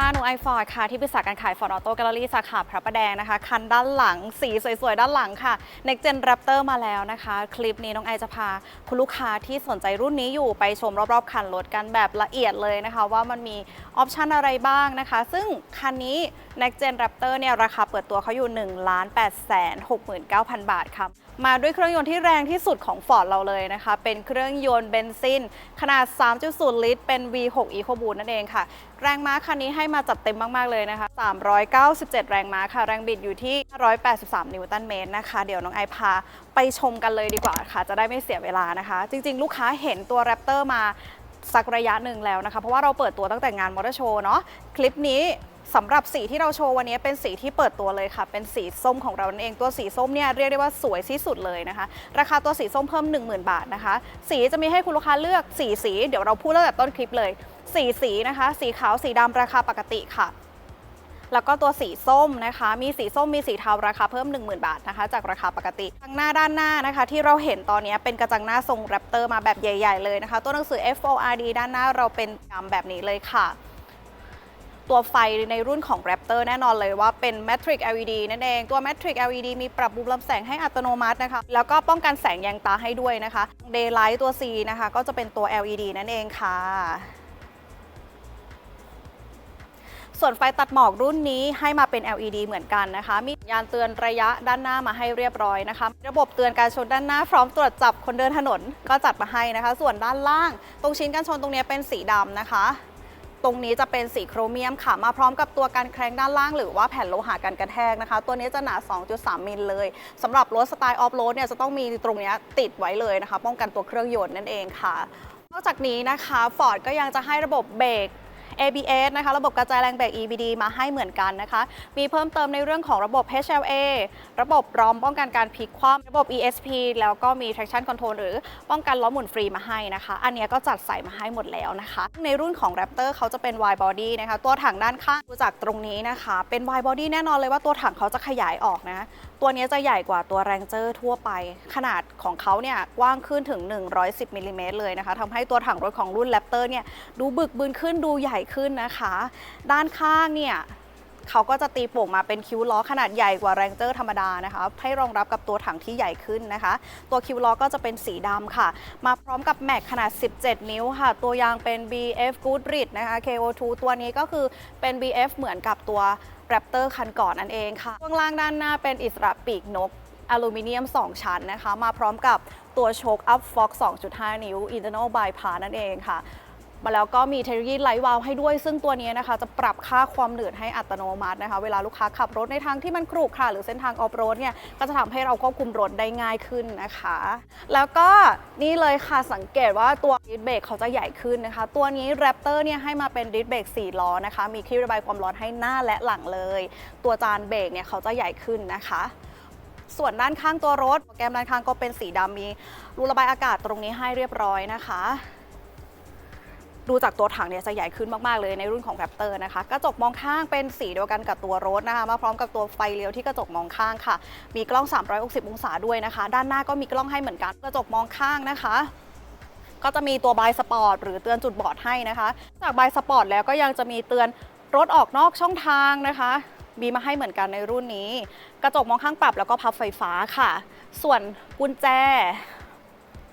ดีค่ะหนูไอฟอร์ดค่ะ ที่ปรึกษาการขายฟอร์ดออโต้แกลเลอรี่สาขาพระประแดงนะคะ คันด้านหลังสีสวยๆ ด้านหลังค่ะ Next Gen Raptor มาแล้วนะคะ คลิปนี้น้องไอจะพาคุณลูกค้าที่สนใจรุ่นนี้อยู่ไปชมรอบๆ คันรถกันแบบละเอียดเลยนะคะ ว่ามันมีออปชันอะไรบ้างนะคะ ซึ่งคันนี้ Next Gen Raptor เนี่ยราคาเปิดตัวเขาอยู่ 1 8 6 9 0 0 0 บาทค่ะมาด้วยเครื่องยนต์ที่แรงที่สุดของ Ford เราเลยนะคะ เป็นเครื่องยนต์เบนซินขนาด 3.0 ลิตร เป็น V6 EcoBoost นั่นเองค่ะ แรงม้าคันนี้ให้มาจัดเต็มมาก ๆ เลยนะคะ 397 แรงม้าค่ะ แรงบิดอยู่ที่ 183 นิวตันเมตรนะคะ เดี๋ยวน้องไอพาไปชมกันเลยดีกว่าค่ะ จะได้ไม่เสียเวลานะคะ จริง ๆ ลูกค้าเห็นตัว Raptor มาสักระยะหนึ่งแล้วนะคะ เพราะว่าเราเปิดตัวตั้งแต่งานมอเตอร์โชว์เนาะ คลิปนี้สำหรับสีที่เราโชว์วันนี้เป็นสีที่เปิดตัวเลยค่ะ เป็นสีส้มของเรานั่นเองตัวสีส้มเนี่ยเรียกได้ว่าสวยที่สุดเลยนะคะ ราคาตัวสีส้มเพิ่ม 10,000 บาทนะคะ สีจะมีให้คุณลูกค้าเลือกสีสี เดี๋ยวเราพูดตั้งแต่ต้นคลิปเลย สีสีนะคะ สีขาวสีดำราคาปกติค่ะ แล้วก็ตัวสีส้มนะคะ มีสีส้มมีสีเทาราคาเพิ่ม 10,000 บาทนะคะ จากราคาปกติทางหน้าด้านหน้านะคะ ที่เราเห็นตอนนี้เป็นกระจังหน้าทรงแรปเตอร์มาแบบใหญ่ ๆ เลยนะคะ ตัวหนังสือ FORD ด้านหน้าเราเป็นกำแบบนี้เลยค่ะตัวไฟในรุ่นของ Raptor แน่นอนเลยว่าเป็น Matrix LED นั่นเอง ตัว Matrix LED มีปรับมุมลำแสงให้อัตโนมัตินะคะ แล้วก็ป้องกันแสงแยงตาให้ด้วยนะคะ Daylight ตัว C นะคะ ก็จะเป็นตัว LED นั่นเองค่ะ ส่วนไฟตัดหมอกรุ่นนี้ให้มาเป็น LED เหมือนกันนะคะ มีสัญญาณเตือนระยะด้านหน้ามาให้เรียบร้อยนะคะ ระบบเตือนการชนด้านหน้าพร้อมตรวจจับคนเดินถนนก็จัดมาให้นะคะ ส่วนด้านล่าง ตรงชิ้นกันชนตรงนี้เป็นสีดำนะคะตรงนี้จะเป็นสีโครเมียมค่ะ มาพร้อมกับตัวกันแครงด้านล่างหรือว่าแผ่นโลหะกันกระแทกนะคะ ตัวนี้จะหนา 2.3 มิลเลยสำหรับรถสไตล์ออฟโรดเนี่ยจะต้องมีตรงนี้ติดไว้เลยนะคะ ป้องกันตัวเครื่องยนต์นั่นเองค่ะ นอกจากนี้นะคะ Ford ก็ยังจะให้ระบบเบรก ABS นะคะระบบกระจายแรงเบรก EBD มาให้เหมือนกันนะคะ มีเพิ่มเติมในเรื่องของระบบ HLA ระบบรอมป้องกันการพลิกคว่ำระบบ ESP แล้วก็มี traction control หรือป้องกันล้อหมุนฟรีมาให้นะคะ อันนี้ก็จัดใส่มาให้หมดแล้วนะคะ ในรุ่นของ Raptor เขาจะเป็น wide body นะคะ ตัวถังด้านข้างดูจากตรงนี้นะคะ เป็น wide body แน่นอนเลยว่าตัวถังเขาจะขยายออกนะ ตัวนี้จะใหญ่กว่าตัวแรงเจอร์ทั่วไป ขนาดของเขาเนี่ยกว้างขึ้นถึง 110มิลลิเมตรเลยนะคะทำให้ตัวถังรถของรุ่นแรปเตอร์เนี่ยดูบึกบึนขึ้นดูใหญ่ขึ้นนะคะ ด้านข้างเนี่ย เขาก็จะตีโป่งมาเป็นคิ้วล้อขนาดใหญ่กว่า Ranger ธรรมดานะคะให้รองรับกับตัวถังที่ใหญ่ขึ้นนะคะ ตัวคิ้วล้อก็จะเป็นสีดำค่ะ มาพร้อมกับแม็กขนาด 17 นิ้วค่ะ ตัวยางเป็น BF Goodrich นะคะ KO2 ตัวนี้ก็คือเป็น BF เหมือนกับตัว Raptor คันก่อนนั่นเองค่ะช่วงล่างด้านหน้าเป็นอิสระปีกนกอลูมิเนียม 2 ชั้นนะคะ มาพร้อมกับตัวโชคอัพฟ็อก2.5 นิ้ว internal bypass นั่นเองค่ะ มาแล้วก็มีเทคโนโลยีไลท์วาลวให้ด้วย ซึ่งตัวนี้นะคะจะปรับค่าความหนืดให้อัตโนมัตินะคะ เวลาลูกค้าขับรถในทางที่มันขรุขระหรือเส้นทางออฟโรดเนี่ยก็จะทำให้เราควบคุมรถได้ง่ายขึ้นนะคะ แล้วก็นี่เลยค่ะสังเกตว่าตัวดิสเบรกเขาจะใหญ่ขึ้นนะคะ ตัวนี้ Raptor เนี่ยให้มาเป็นดิสเบรก4ล้อนะคะ มีที่ระบายความร้อนให้หน้าและหลังเลย ตัวจานเบรกเนี่ยเขาจะใหญ่ขึ้นนะคะส่วนด้านข้างตัวรถโปรแกรมด้านข้างก็เป็นสีดำมีรูระบายอากาศตรงนี้ให้เรียบร้อยนะคะ ดูจากตัวถังเนี่ยจะใหญ่ขึ้นมากๆเลยในรุ่นของ Raptor นะคะกระจกมองข้างเป็นสีเดียวกันกับตัวรถนะคะมาพร้อมกับตัวไฟเลี้ยวที่กระจกมองข้างค่ะ มีกล้อง 360 องศาด้วยนะคะ ด้านหน้าก็มีกล้องให้เหมือนกันกระจกมองข้างนะคะก็จะมีตัวบายสปอร์ตหรือเตือนจุดบอดให้นะคะ จากบายสปอร์ตแล้วก็ยังจะมีเตือนรถออกนอกช่องทางนะคะ มีมาให้เหมือนกันในรุ่นนี้ กระจกมองข้างปรับแล้วก็พับไฟฟ้าค่ะ ส่วนกุญแจ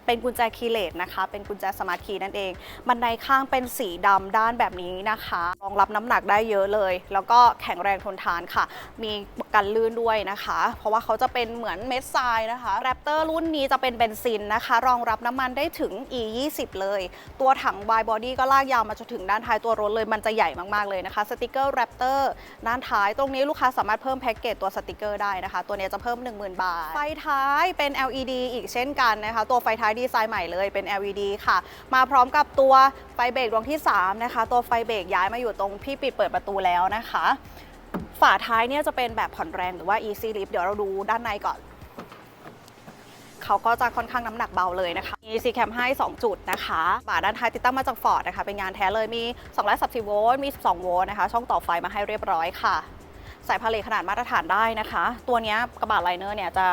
เป็นกุญแจคีย์เลสนะคะ เป็นกุญแจสมาร์ทคีย์นั่นเอง บันไดข้างเป็นสีดำด้านแบบนี้นะคะรองรับน้ำหนักได้เยอะเลย แล้วก็แข็งแรงทนทานค่ะ มีกันลื่นด้วยนะคะ เพราะว่าเขาจะเป็นเหมือนเม็ดทรายนะคะแรปเตอร์รุ่นนี้จะเป็นเบนซินนะคะ รองรับน้ำมันได้ถึง E 20เลย ตัวถัง Y Body ก็ลากยาวมาจนถึงด้านท้ายตัวรถเลยมันจะใหญ่มากๆเลยนะคะสติกเกอร์แรปเตอร์ด้านท้ายตรงนี้ลูกค้าสามารถเพิ่มแพ็กเกจตัวสติกเกอร์ได้นะคะ ตัวนี้จะเพิ่ม 10,000 บาท ไฟท้ายเป็น LED อีกเช่นกันนะคะ ตัวไฟท้ายดีไซน์ใหม่เลยเป็น LED ค่ะ มาพร้อมกับตัวไฟเบรกดวงที่ 3 นะคะ ตัวไฟเบรกย้ายมาอยู่ตรงที่ปิดเปิดประตูแล้วนะคะ ฝาท้ายเนี่ยจะเป็นแบบผ่อนแรงหรือว่า easy lift เดี๋ยวเราดูด้านในก่อนเขาก็จะค่อนข้างน้ำหนักเบาเลยนะคะ มี C cam ให้ 2 จุดนะคะฝาด้านท้ายติดตั้งมาจากฟอร์ดนะคะ เป็นงานแท้เลยมี210โวลต์ มี 12 โวลต์นะคะ ช่องต่อไฟมาให้เรียบร้อยค่ะใส่พาเลทขนาดมาตรฐานได้นะคะ ตัวนี้กระบะไลเนอร์เนี่ยจะ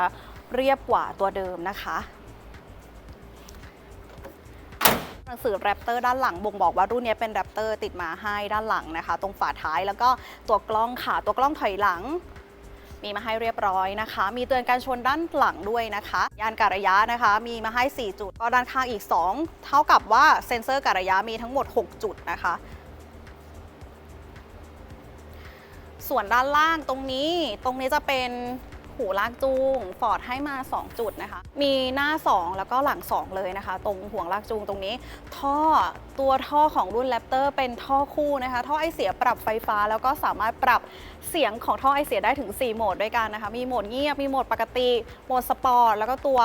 เรียบกว่าตัวเดิมนะคะ ทรานนังสือแรปเตอร์ด้านหลังบ่งบอกว่ารุ่นนี้เป็นแรปเตอร์ติดมาให้ด้านหลังนะคะ ตรงฝาท้ายแล้วก็ตัวกล้องค่ะ ตัวกล้องถอยหลัง มีมาให้เรียบร้อยนะคะ มีเตือนการชนด้านหลังด้วยนะคะ ยานการะยะนะคะ มีมาให้ 4 จุด ก็ด้านข้างอีก 2 เท่ากับว่าเซ็นเซอร์การะยะมีทั้งหมด 6 จุดนะคะส่วนด้านล่างตรงนี้ตรงนี้จะเป็น หูลากจูงฟอร์ดให้มา 2 จุดนะคะ มีหน้า 2 แล้วก็หลัง 2 เลยนะคะ ตรงห่วงลากจูงตรงนี้ ท่อตัวท่อของรุ่นแรปเตอร์เป็นท่อคู่นะคะ ท่อไอเสียปรับไฟฟ้า แล้วก็สามารถปรับเสียงของท่อไอเสียได้ถึง 4 โหมดด้วยกันนะคะ มีโหมดเงียบ มีโหมดปกติ โหมดสปอร์ต แล้วก็ตัว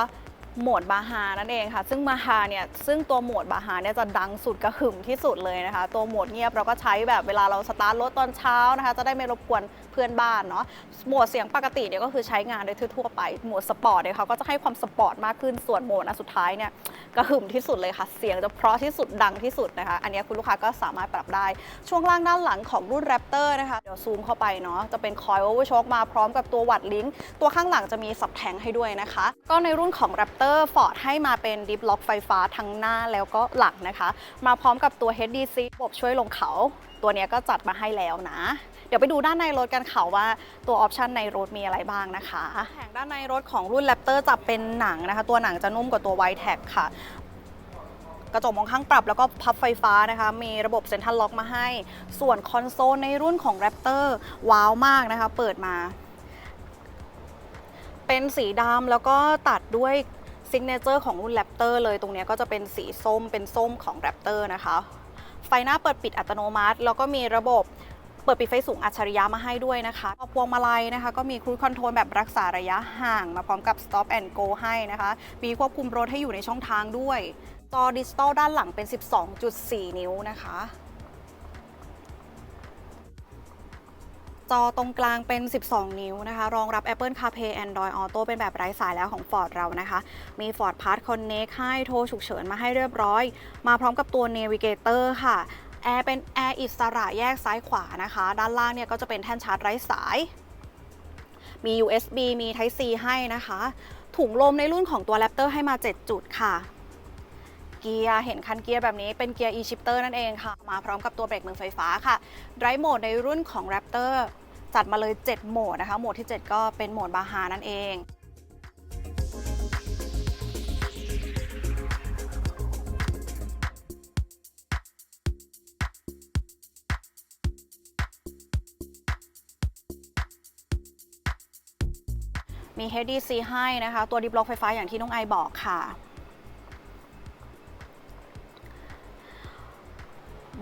โหมดบาฮานั่นเองค่ะ ซึ่งบาฮาเนี่ยซึ่งตัวโหมดบาฮาเนี่ยจะดังสุดกระหึ่มที่สุดเลยนะคะ ตัวโหมดเงียบเราก็ใช้แบบเวลาเราสตาร์ทรถตอนเช้านะคะ จะได้ไม่รบกวนเพื่อนบ้านเนาะโหมดเสียงปกติเนี่ยก็คือใช้งานได้ทั่วไปโหมดสปอร์ตเนี่ยเขาก็จะให้ความสปอร์ตมากขึ้นส่วนโหมดอันสุดท้ายเนี่ยกระหึ่มที่สุดเลยค่ะ เสียงจะเพราะที่สุดดังที่สุดนะคะ อันนี้คุณลูกค้าก็สามารถปรับได้ช่วงล่างด้านหลังของรุ่น Raptor นะคะเดี๋ยวซูมเข้าไปเนาะจะเป็นคอยโอเวอร์ช็อคมาพร้อมกับตัววัดลิงก์ตัวข้างหลังจะมีสับแทงให้ด้วยนะคะ ก็ในรุ่นของ Raptor Ford ให้มาเป็นดิฟล็อกไฟฟ้าทั้งหน้าแล้วก็หลังนะคะ มาพร้อมกับตัว HDC ระบบช่วยลงเขา ตัวนี้ก็จัดมาให้แล้วนะ เดี๋ยวไปดูด้านในรถกันค่ะว่าตัวออปชันในรถมีอะไรบ้างนะคะแผงด้านในรถของรุ่น Raptor จะเป็นหนังนะคะ ตัวหนังจะนุ่มกว่าตัว Wide Tag ค่ะกระจกมองข้างปรับแล้วก็พับไฟฟ้านะคะ มีระบบเซ็นทรัลล็อกมาให้ ส่วนคอนโซลในรุ่นของ Raptor ว้าวมากนะคะ เปิดมา เป็นสีดำแล้วก็ตัดด้วย ซิกเนเจอร์ของรุ่น Raptor เลยตรงนี้ก็จะเป็นสีส้มเป็นส้มของ Raptor นะคะ ไฟหน้าเปิดปิดอัตโนมัติ แล้วก็มีระบบเปิดปิดไฟสูงอัจฉริยะมาให้ด้วยนะคะพวงมาลัยนะคะ ก็มีครูคอนโทรลแบบรักษาระยะห่างมาพร้อมกับ stop and go ให้นะคะ มีควบคุมรถให้อยู่ในช่องทางด้วย จอดิจิตอลด้านหลังเป็น 12.4 นิ้วนะคะ จอตรงกลางเป็น 12 นิ้วนะคะ รองรับ Apple CarPlay Android Auto เป็นแบบไร้สายแล้วของ Ford เรานะคะ มี Ford Pass Connect ให้โทรฉุกเฉินมาให้เรียบร้อย มาพร้อมกับตัว Navigator ค่ะแอร์เป็นแอร์อิสระแยกซ้ายขวานะคะ ด้านล่างเนี่ยก็จะเป็นแท่นชาร์จไร้สาย มี USB มี Type C ให้นะคะ ถุงลมในรุ่นของตัว Raptor ให้มา 7 จุดค่ะเกียร์เห็นคันเกียร์แบบนี้เป็นเกียร์ e-shifter นั่นเองค่ะ มาพร้อมกับตัวเบรกมือไฟฟ้าค่ะ Drive Mode ในรุ่นของ Raptor จัดมาเลย 7 โหมดนะคะ โหมดที่ 7 ก็เป็นโหมดบาฮานั่นเองมี HDC ให้นะคะ ตัวดิบล็อกไฟฟ้าอย่างที่น้องไอบอกค่ะ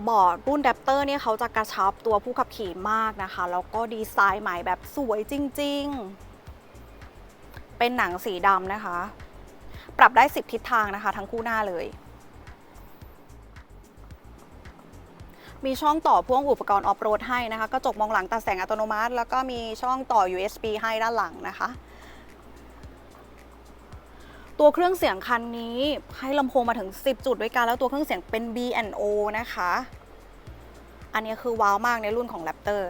บอร์ดรุ่น Raptor เนี่ยเขาจะกระชับตัวผู้ขับขี่มากนะคะ แล้วก็ดีไซน์ใหม่แบบสวยจริง ๆ เป็นหนังสีดำนะคะ ปรับได้ 10 ทิศทางนะคะ ทั้งคู่หน้าเลย มีช่องต่อพ่วงอุปกรณ์ออฟโรดให้นะคะ กระจกมองหลังตัดแสงอัตโนมัติ แล้วก็มีช่องต่อ USB ให้ด้านหลังนะคะตัวเครื่องเสียงคันนี้ให้ลำโพงมาถึง 10 จุดด้วยกันแล้วตัวเครื่องเสียงเป็น B&O นะคะ อันนี้คือว้าวมากในรุ่นของ Raptor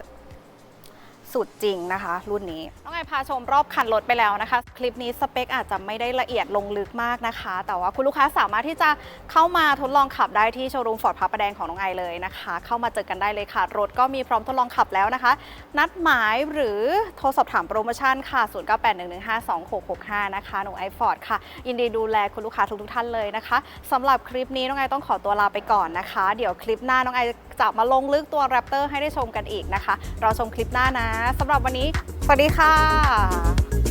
สุดจริงนะคะ รุ่นนี้น้องไอพาชมรอบคันรถไปแล้วนะคะ คลิปนี้สเปคอาจจะไม่ได้ละเอียดลงลึกมากนะคะ แต่ว่าคุณลูกค้าสามารถที่จะเข้ามาทดลองขับได้ที่โชว์รูมฟอร์ดพระประแดงของน้องไอเลยนะคะ เข้ามาเจอกันได้เลยค่ะ รถก็มีพร้อมทดลองขับแล้วนะคะ นัดหมายหรือโทรสอบถามโปรโมชั่นค่ะ 0981152665 นะคะหนูไอฟอร์ดค่ะ ยินดีดูแลคุณลูกค้าทุกๆท่านเลยนะคะสำหรับคลิปนี้น้องไอต้องขอตัวลาไปก่อนนะคะ เดี๋ยวคลิปหน้าน้องไอ จะมาลงลึกตัวแรปเตอร์ให้ได้ชมกันอีกนะคะ เราชมคลิปหน้านะสำหรับวันนี้ สวัสดีค่ะ